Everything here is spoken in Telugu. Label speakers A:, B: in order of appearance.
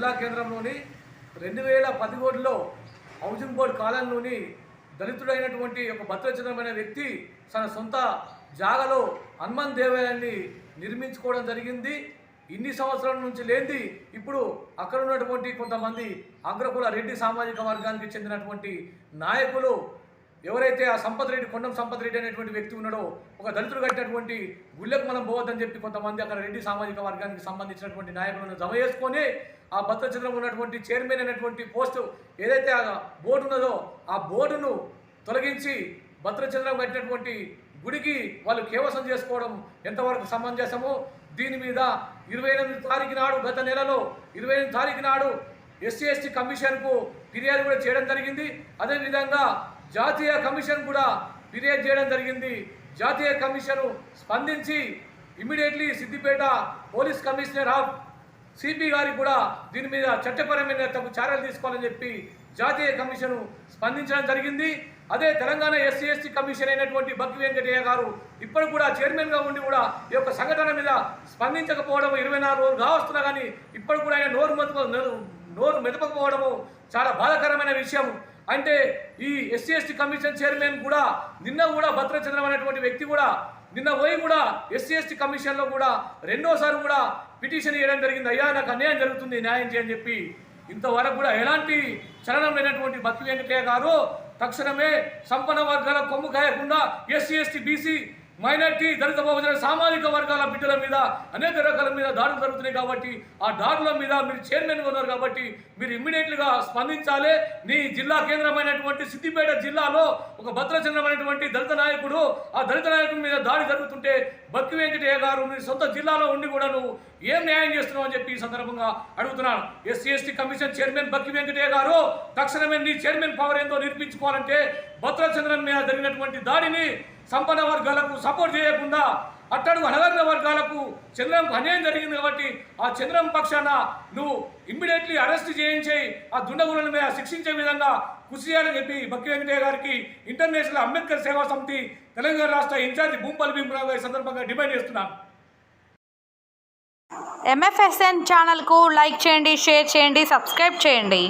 A: జిల్లా కేంద్రంలోని రెండు వేల పదిహేడులో హౌసింగ్ బోర్డ్ కాలంలోని దళితుడైనటువంటి ఒక భద్రచరమైన వ్యక్తి తన సొంత జాగలో హనుమాన్ దేవాలయాన్ని నిర్మించుకోవడం జరిగింది. ఇన్ని సంవత్సరాల నుంచి లేనిది ఇప్పుడు అక్కడ ఉన్నటువంటి కొంతమంది అగ్రకుల రెడ్డి సామాజిక వర్గానికి చెందినటువంటి నాయకులు ఎవరైతే ఆ సంపత్ రెడ్డి కొండం సంపత్ రెడ్డి అనేటువంటి వ్యక్తి ఉన్నాడో ఒక దళితుడు కట్టినటువంటి గుళ్ళకు మనం పోవద్దని చెప్పి కొంతమంది అక్కడ రెడ్డి సామాజిక వర్గానికి సంబంధించినటువంటి నాయకులను జమ చేసుకొని ఆ భద్రచంద్రం ఉన్నటువంటి చైర్మన్ అనేటువంటి పోస్టు ఏదైతే ఆ బోర్డు ఉన్నదో ఆ బోర్డును తొలగించి భద్రచంద్రం కట్టినటువంటి గుడికి వాళ్ళు కేవసం చేసుకోవడం ఎంతవరకు సమంజసమో దీని మీద ఇరవై ఎనిమిది తారీఖు నాడు గత నెలలో ఇరవై ఎనిమిది తారీఖు నాడు ఎస్సీ ఎస్టీ కమిషన్కు ఫిర్యాదు కూడా చేయడం జరిగింది. అదేవిధంగా జాతీయ కమిషన్ కూడా ఫిర్యాదు చేయడం జరిగింది. జాతీయ కమిషను స్పందించి immediately Siddipet police commissioner of CP గారికి కూడా దీని మీద చట్టపరమైన తగు చర్యలు తీసుకోవాలని చెప్పి జాతీయ కమిషన్ స్పందించడం జరిగింది. అదే తెలంగాణ ఎస్సీ ఎస్టీ కమిషన్ అయినటువంటి బక్కి వెంకటయ్య గారు ఇప్పుడు కూడా చైర్మన్గా ఉండి కూడా ఈ యొక్క సంఘటన మీద స్పందించకపోవడం ఇరవై నాలుగు రోజులు కావస్తున్నా కానీ ఇప్పుడు కూడా ఆయన నోరు మెతుకు నోరు మెదపకపోవడము చాలా బాధాకరమైన విషయం అంటే ఈ ఎస్సీ ఎస్టీ కమిషన్ చైర్మన్ కూడా నిన్న కూడా భద్రచంద్రం అనేటువంటి వ్యక్తి కూడా నిన్న పోయి కూడా ఎస్సీ ఎస్టీ కమిషన్లో కూడా రెండోసారి కూడా పిటిషన్ వేయడం జరిగింది. అయ్యా నాకు అన్యాయం జరుగుతుంది న్యాయం చేయని చెప్పి ఇంతవరకు కూడా ఎలాంటి చలనం లేనటువంటి బత్తి వెంకటయ్య గారు తక్షణమే సంపన్న వర్గాల కొమ్ము కాయకుండా ఎస్సీ ఎస్టీ బీసీ మైనార్టీ దళిత బహుజన సామాజిక వర్గాల బిడ్డల మీద అనేక రకాల మీద దాడులు జరుగుతున్నాయి కాబట్టి ఆ దాడుల మీద మీరు చైర్మన్గా ఉన్నారు కాబట్టి మీరు ఇమ్మీడియట్గా స్పందించాలి. నీ జిల్లా కేంద్రమైనటువంటి సిద్దిపేట జిల్లాలో ఒక భద్రచంద్రమైనటువంటి దళిత నాయకుడు ఆ దళిత నాయకుడి మీద దాడి జరుగుతుంటే బక్కి వెంకటయ్య గారు మీ సొంత జిల్లాలో ఉండి కూడా నువ్వు ఏం న్యాయం చేస్తున్నావు అని చెప్పి ఈ సందర్భంగా అడుగుతున్నాను. SC ST commission chairman Bakki Venkataiah గారు తక్షణమే నీ చైర్మన్ పవర్ ఏందో నిర్మించుకోవాలంటే భద్రాచంద్రం మీద జరిగినటువంటి దాడిని సంపన్న వర్గాలకు సపోర్ట్ చేయకుండా అట్టడుగు అనగర్ణ వర్గాలకు చంద్రంకు అన్యాయం జరిగింది కాబట్టి ఆ చంద్రం పక్షాన నువ్వు ఇమ్మీడియట్లీ అరెస్ట్ చేయించి ఆ దుండగులను మీద శిక్షించే విధంగా కృషి చేయాలని చెప్పి బక్కి వెంకటయ్య గారికి ఇంటర్నేషనల్ అంబేద్కర్ సేవా సమితి తెలంగాణ రాష్ట్ర ఇన్ఛార్జి భూపల్ భీమరావు గారి సందర్భంగా డిమాండ్ చేస్తున్నాను.
B: ఎంఎఫ్ఎస్ఎన్ ఛానల్కు లైక్ చేయండి షేర్ చేయండి సబ్స్క్రైబ్ చేయండి.